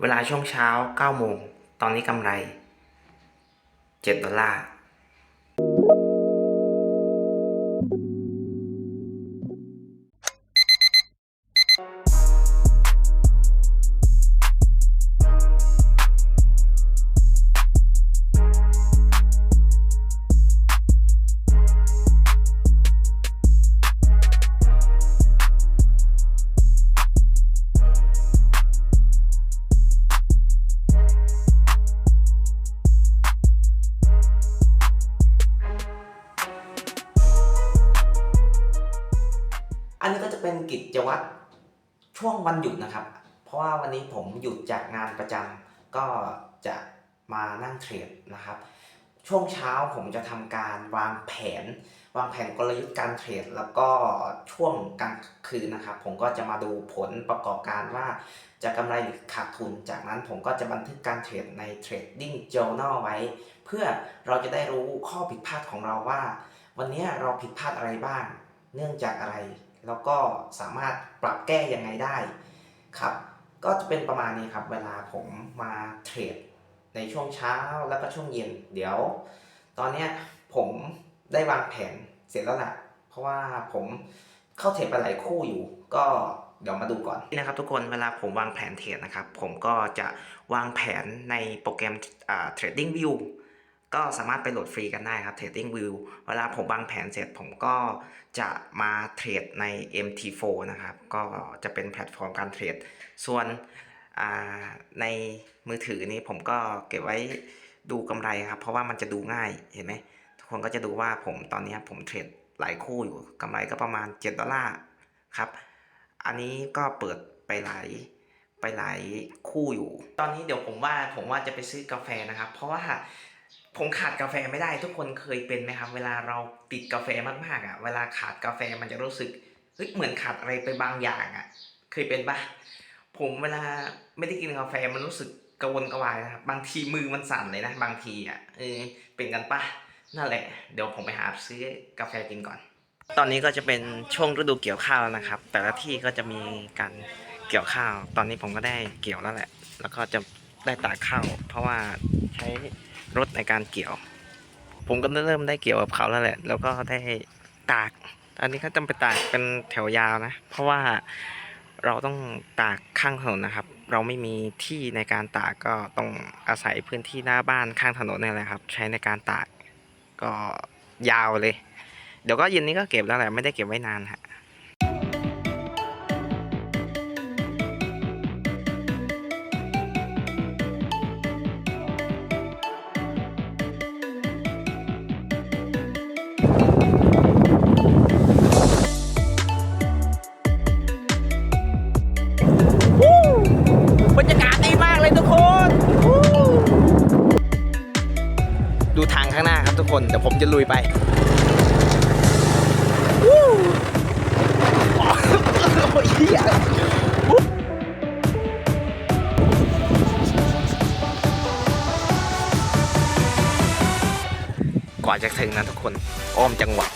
เวลาช่วงเช้า9โมง ตอนนี้กำไร 7 ดอลลาร์ เป็นกิจวัตรช่วงวันหยุดนะครับ เพราะว่าวันนี้ผมหยุดจากงานประจำก็จะมานั่งเทรดนะครับ ช่วงเช้าผมจะทำการวางแผน วางแผนกลยุทธ์การเทรด แล้วก็ช่วงกลางคืนนะครับ ผมก็จะมาดูผลประกอบการว่าจะกำไรหรือขาดทุน จากนั้นผมก็จะบันทึกการเทรดใน Trading Journal ไว้ เพื่อเราจะได้รู้ข้อผิดพลาดของเราว่า วันนี้เราผิดพลาดอะไรบ้าง เนื่องจากอะไร แล้วก็สามารถปรับแก้ยังไงได้ครับก็จะเป็นประมาณนี้ครับเวลาผมมาเทรดในช่วงเช้าแล้วก็ช่วงเย็น เดี๋ยว ตอนนี้ผมได้วางแผนเสร็จแล้วแหละเพราะว่าผมเข้าเทรดไปหลายคู่อยู่ ก็เดี๋ยวมาดูก่อนนี่นะครับทุกคนเวลาผมวางแผนเทรดนะครับ ผมก็จะวางแผนในโปรแกรมอ่า Trading View ก็สามารถไปโหลดฟรีกันได้ครับ Trading View เวลาผมวางแผนเสร็จผมก็จะมาเทรดใน MT4 นะครับ ก็จะเป็นแพลตฟอร์มการเทรด ส่วนในมือถือนี้ผมก็เก็บไว้ดูกำไรครับ เพราะว่ามันจะดูง่ายเห็นไหมทุกคนก็จะดูว่าผมตอนนี้ผมเทรดหลายคู่อยู่กำไรก็ประมาณ 7 ดอลลาร์ครับ อันนี้ก็เปิดไปหลายไปหลายคู่อยู่ ตอนนี้เดี๋ยวผมว่าผมว่าจะไปซื้อกาแฟนะครับ เพราะว่า ผมขาดกาแฟไม่ได้ทุกคนเคยเป็นไหมครับ เวลาเราติดกาแฟมากๆอะ เวลาขาดกาแฟมันจะรู้สึกเฮ้ยเหมือนขาดอะไรไปบางอย่างอะ เคยเป็นปะผมเวลาไม่ได้กินกาแฟมันรู้สึกกระวนกระวายนะครับบางทีมือมันสั่นเลยนะบางทีอะเออเป็นกันปะนั่นแหละ เดี๋ยวผมไปหาซื้อกาแฟกินก่อน ตอนนี้ก็จะเป็นช่วงฤดูเกี่ยวข้าวแล้วนะครับ แต่ละที่ก็จะมีการเกี่ยวข้าว ตอนนี้ผมก็ได้เกี่ยวแล้วแหละ แล้วก็จะ ได้ตากข้าวเพราะว่าใช้รถในการเกี่ยว ผมก็เริ่มได้เกี่ยวกับเขาแล้วแหละ แล้วก็ได้ตาก อันนี้ก็จำไปตากเป็นแถวยาวนะ เพราะว่าเราต้องตากข้างถนนนะครับ เราไม่มีที่ในการตากก็ต้องอาศัยพื้นที่หน้าบ้านข้างถนนนี่แหละครับ ใช้ในการตากก็ยาวเลย เดี๋ยวก็เย็นนี้ก็เก็บแล้วแหละไม่ได้เก็บไว้นานฮะ ทางข้างหน้าครับทุกคนเดี๋ยวผมจะลุยไปกว่าจะถึงนะทุกคนอ้อมจังหวัด